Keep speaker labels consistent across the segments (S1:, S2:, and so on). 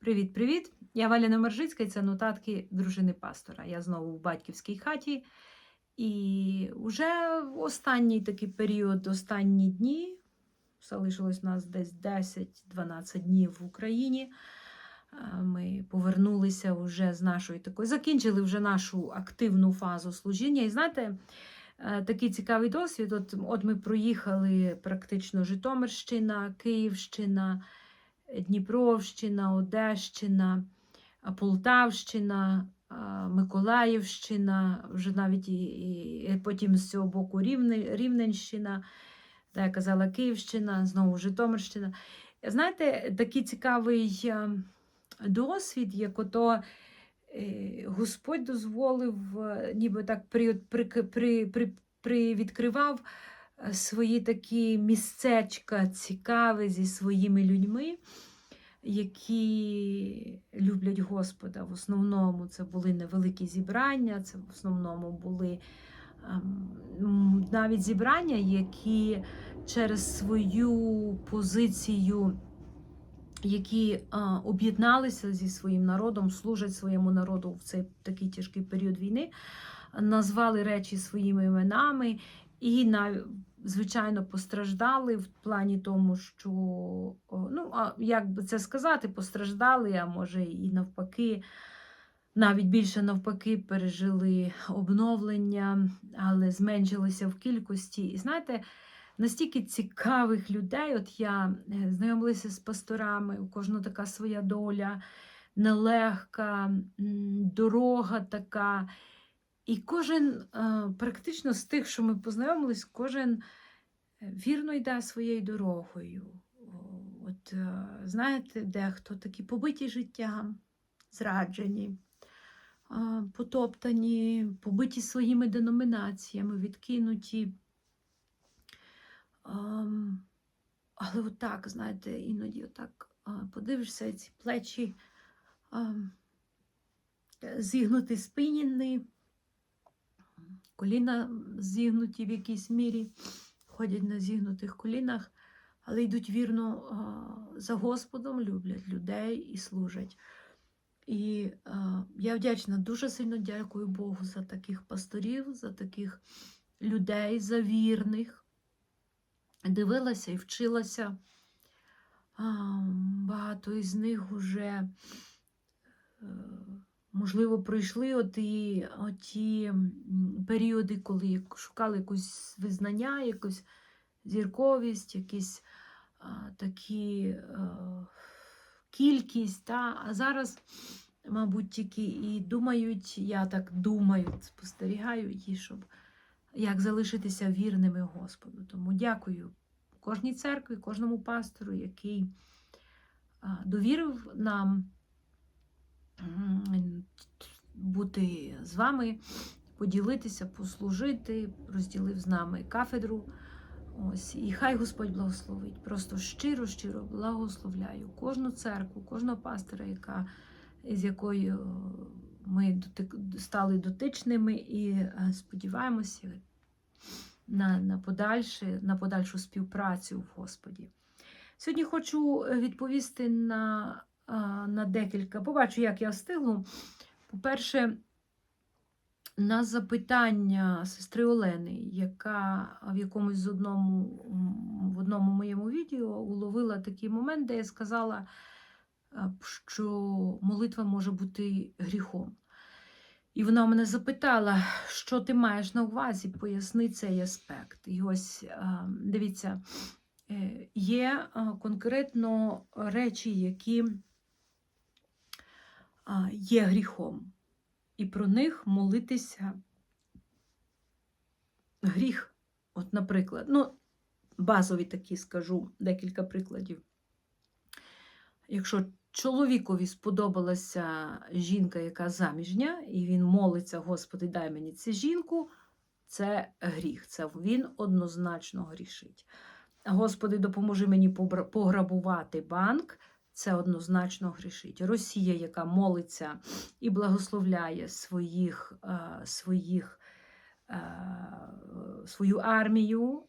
S1: Привіт-привіт! Я Валя Номержицька і це нотатки дружини пастора. Я знову в батьківській хаті. І вже в останній такий період, останні дні, залишилось нас десь 10-12 днів в Україні. Е, Ми повернулися вже з нашої такої, закінчили вже нашу активну фазу служіння. І знаєте, е, такий цікавий досвід. От, от ми проїхали практично Житомирщина, Київщина. Дніпровщина, Одещина, Полтавщина, Миколаївщина, вже навіть і, і, потім з цього боку Рівне, Рівненщина, та я казала Київщина, знову Житомирщина. Знаєте, такий цікавий досвід, як ото е, Господь дозволив, е, ніби так при, при, при, при, при відкривав свої такі місцечка цікаві зі своїми людьми, які люблять Господа. В основному це були невеликі зібрання, це в основному були ем, навіть зібрання, які через свою позицію. Які а, об'єдналися зі своїм народом, служать своєму народу в цей такий тяжкий період війни, назвали речі своїми іменами і на, звичайно постраждали в плані тому, що ну, а як би це сказати, постраждали, а може і навпаки, навіть більше навпаки, пережили обновлення, але зменшилися в кількості. І знаєте, настільки цікавих людей, от я е, знайомилася з пасторами, у кожного така своя доля, нелегка, дорога така. І кожен, е, практично з тих, що ми познайомились, кожен е, вірно йде своєю дорогою. От, е, знаєте, дехто такі побиті життям, зраджені, потоптані, побиті своїми деномінаціями, відкинуті. Але отак, знаєте, іноді отак подивишся, ці плечі ам, е, зігнуті спиніни, коліна зігнуті в якійсь мірі, ходять на зігнутих колінах, але йдуть вірно за Господом, люблять людей і служать. І я вдячна, дуже сильно дякую Богу за таких пасторів, за таких людей, за вірних. Дивилася і вчилася. Багато із них вже, е, можливо, пройшли оті, оті періоди, коли шукали якусь визнання, якусь зірковість, якісь а, такі е, кількість. Та? А зараз, мабуть, тільки і думають, я так думаю, спостерігаю, і щоб як залишитися вірними Господу. Тому дякую кожній церкві, кожному пастору, який а, довірив нам бути з вами, поділитися, послужити, розділив з нами кафедру. Ось, і хай Господь благословить. Просто щиро, щиро благословляю кожну церкву, кожного пастора, яка, з якою ми дотик- стали дотичними і е, сподіваємося на, на, подальше, на подальшу співпрацю в Господі. Сьогодні хочу е, відповісти на, на декілька. Побачу, як я встигну. По-перше, на запитання сестри Олени, яка в якомусь з одному, в одному моєму відео уловила такий момент, де я сказала, е, що молитва може бути гріхом. І вона мене запитала, що ти маєш на увазі, поясни цей аспект. І ось е, дивіться, е, є конкретно речі, які є гріхом. І про них молитися гріх. От, наприклад, ну, базові такі скажу декілька прикладів. Якщо чоловікові сподобалася жінка, яка заміжня, і він молиться, Господи, дай мені цю жінку, це гріх. Це він однозначно грішить. Господи, допоможи мені пограбувати банк. Це однозначно грішить. Росія, яка молиться і благословляє своїх, е, своїх, е, свою армію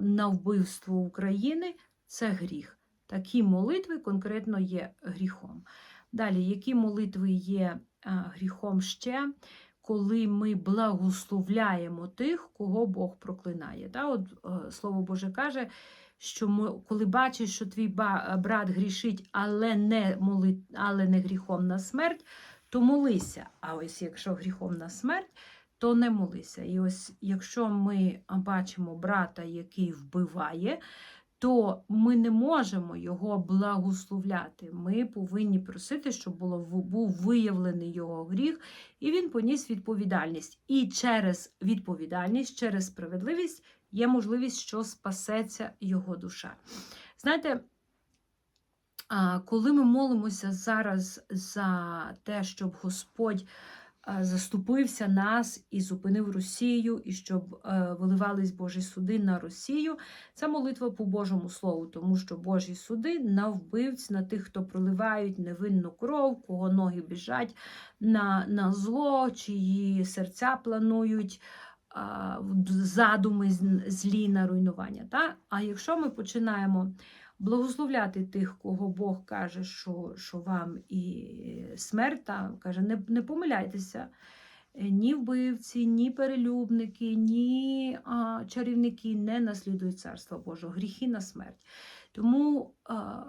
S1: на вбивство України, це гріх. Такі молитви конкретно є гріхом. Далі, які молитви є гріхом ще, коли ми благословляємо тих, кого Бог проклинає. От, е, Слово Боже каже, що ми, коли бачиш, що твій брат грішить, але не, моли, але не гріхом на смерть, то молися. А ось якщо гріхом на смерть, то не молися. І ось якщо ми бачимо брата, який вбиває, то ми не можемо його благословляти. Ми повинні просити, щоб було, був виявлений його гріх, і він поніс відповідальність. І через відповідальність, через справедливість є можливість, що спасеться його душа. Знаєте, коли ми молимося зараз за те, щоб Господь заступився нас і зупинив Росію, і щоб е, виливались Божі суди на Росію, це молитва по Божому Слову, тому що Божі суди на вбивць, на тих, хто проливають невинну кров, кого ноги біжать на, на зло, чиї серця планують задуми злі на руйнування. Та? А якщо ми починаємо благословляти тих, кого Бог каже, що, що вам і смерть, та, каже, не, не помиляйтеся. Е, Ні вбивці, ні перелюбники, ні а, чарівники не наслідують царство Божого, гріхи на смерть. Тому а,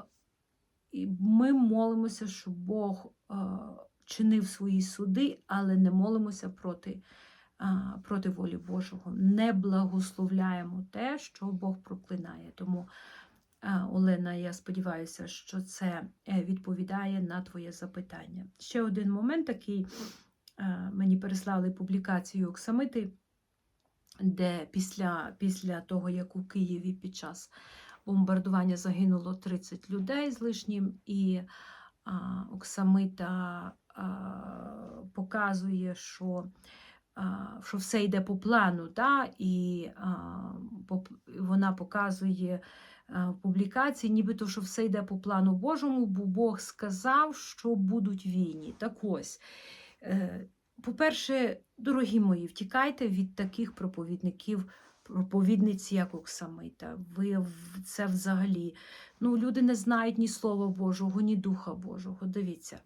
S1: і ми молимося, щоб Бог а, чинив свої суди, але не молимося проти, проти волі Божого. Не благословляємо те, що Бог проклинає. Тому, Олена, я сподіваюся, що це е, відповідає на твоє запитання. Ще один момент такий. Мені переслали публікацію Оксамити, де після, після того, як у Києві під час бомбардування загинуло 30 людей з лишнім, і а, Оксамита а, показує, що, що все йде по плану, та, і вона показує в публікації, нібито що все йде по плану Божому, бо Бог сказав, що будуть війні. Так ось. Е, По-перше, дорогі мої, втікайте від таких проповідників, проповідниць, як Оксамита. Ви це взагалі. Ну, люди не знають ні Слова Божого, ні Духа Божого. Дивіться.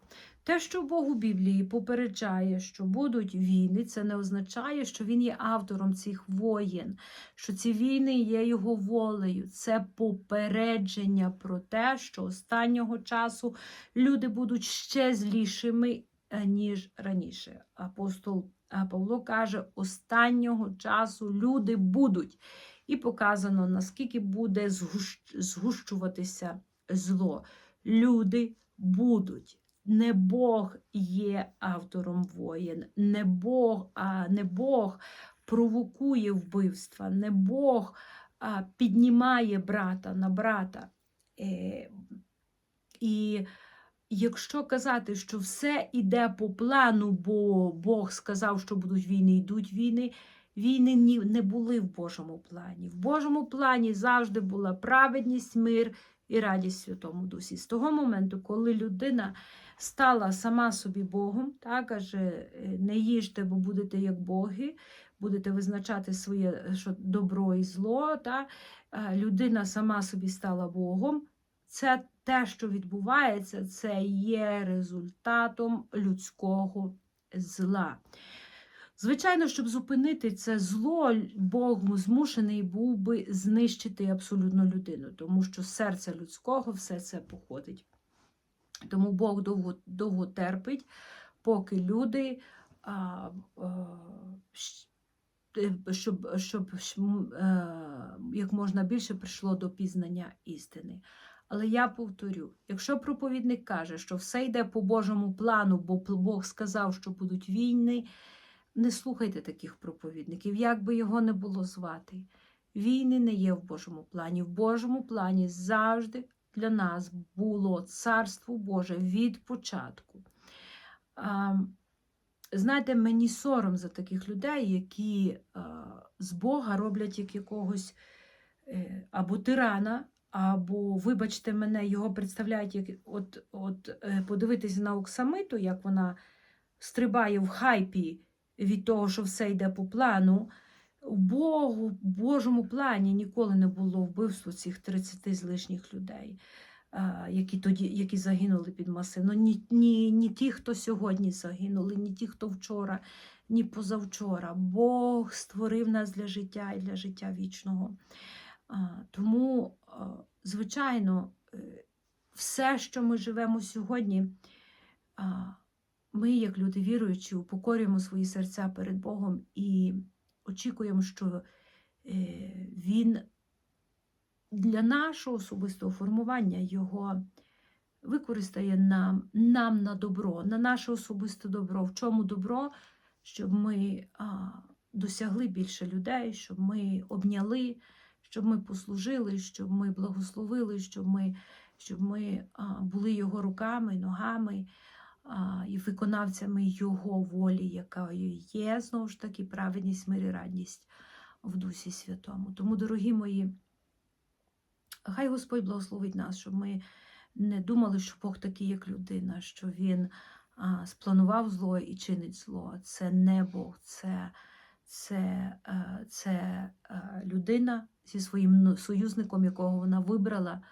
S1: Те, що Бог у Біблії попереджає, що будуть війни, це не означає, що він є автором цих воєн, що ці війни є його волею. Це попередження про те, що останнього часу люди будуть ще злішими е, ніж раніше. Апостол е, Павло каже, останнього часу люди будуть. І показано, наскільки буде згущ- згущуватися зло. Люди будуть. Не Бог є автором воєн, не Бог, а не Бог провокує вбивства, не Бог а, піднімає брата на брата. Е, і Якщо казати, що все йде по плану, бо Бог сказав, що будуть війни, йдуть війни, війни не були в Божому плані. В Божому плані завжди була праведність, мир і радість Святому Дусі. З того моменту, коли людина стала сама собі Богом, та, каже, е, не їжте, бо будете як боги, будете визначати своє що добро і зло, та, е, людина сама собі стала Богом. Це те, що відбувається, це є результатом людського зла. Звичайно, щоб зупинити це зло, Бог змушений був би знищити абсолютно людину, тому що з серця людського все це походить. Тому Бог довго, довго терпить, поки люди, а, а, е, щоб, щоб е, як можна більше прийшло до пізнання істини. Але я повторю: якщо проповідник каже, що все йде по Божому плану, бо Бог сказав, що будуть війни, не слухайте таких проповідників, як би його не було звати. Війни не є в Божому плані. В Божому плані завжди для нас було Царство Боже від початку. Знаєте, мені сором за таких людей, які з Бога роблять як якогось е, або тирана, або, вибачте мене, його представляють як от, от е, подивитися на Оксамиту, як вона стрибає в хайпі від того, що все йде по плану. В Богу, Божому плані ніколи не було вбивства цих 30 з лишніх людей. е, які тоді які загинули під масивно, ні, ні, ні ті, хто сьогодні загинули, ні ті, хто вчора, ні позавчора. Бог створив нас для життя і для життя вічного. Тому, звичайно, е, все, що ми живемо сьогодні, ми, як люди віруючі, упокорюємо свої серця перед Богом і очікуємо, що е, Він для нашого особистого формування його використає нам, нам на добро, на наше особисте добро. В чому добро? Щоб ми досягли більше людей, щоб ми обняли, щоб ми послужили, щоб ми благословили, щоб ми, щоб ми були його руками, ногами і виконавцями його волі, якою є знову ж таки праведність, мир і радість в Дусі Святому. Тому, дорогі мої, хай Господь благословить нас, щоб ми не думали, що Бог такий, як людина, що Він спланував зло і чинить зло. Це не Бог, це, це, е, це е, людина зі своїм союзником, якого вона вибрала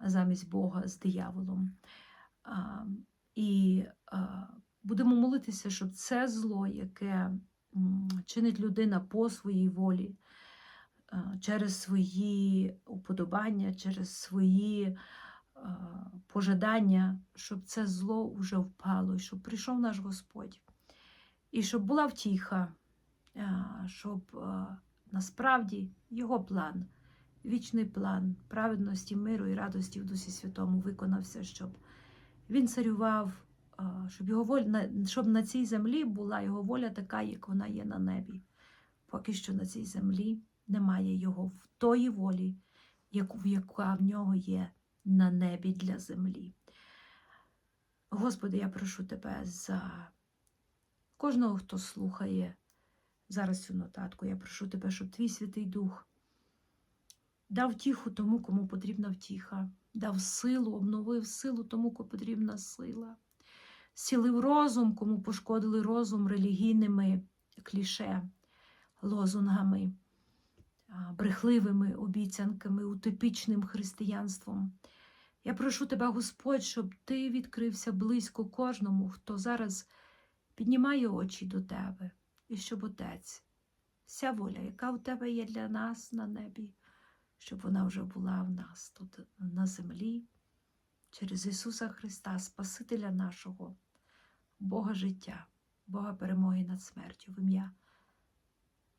S1: замість Бога з дияволом. І будемо молитися, щоб це зло, яке чинить людина по своїй волі, через свої уподобання, через свої пожадання, щоб це зло вже впало, і щоб прийшов наш Господь, і щоб була втіха, щоб насправді його план, вічний план праведності, миру і радості в Дусі Святому виконався, щоб він царював, щоб, його воля, щоб на цій землі була його воля така, як вона є на небі. Поки що на цій землі немає його в тої волі, яка в нього є на небі для землі. Господи, я прошу тебе за кожного, хто слухає зараз цю нотатку. Я прошу тебе, щоб твій Святий Дух дав тіху тому, кому потрібна втіха, дав силу, обновив силу тому, кому потрібна сила, зцілив розум, кому пошкодили розум релігійними кліше, лозунгами брехливими обіцянками, утопічним християнством. Я прошу тебе, Господь, щоб ти відкрився близько кожному, хто зараз піднімає очі до тебе, і щоб Отець, вся воля, яка у тебе є для нас на небі, щоб вона вже була в нас тут на землі, через Ісуса Христа, Спасителя нашого, Бога життя, Бога перемоги над смертю, в ім'я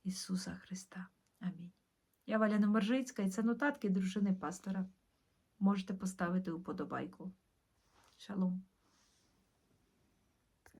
S1: Ісуса Христа. Амінь. Я Валя Немержицька, і це нотатки дружини пастора. Можете поставити уподобайку. Шалом.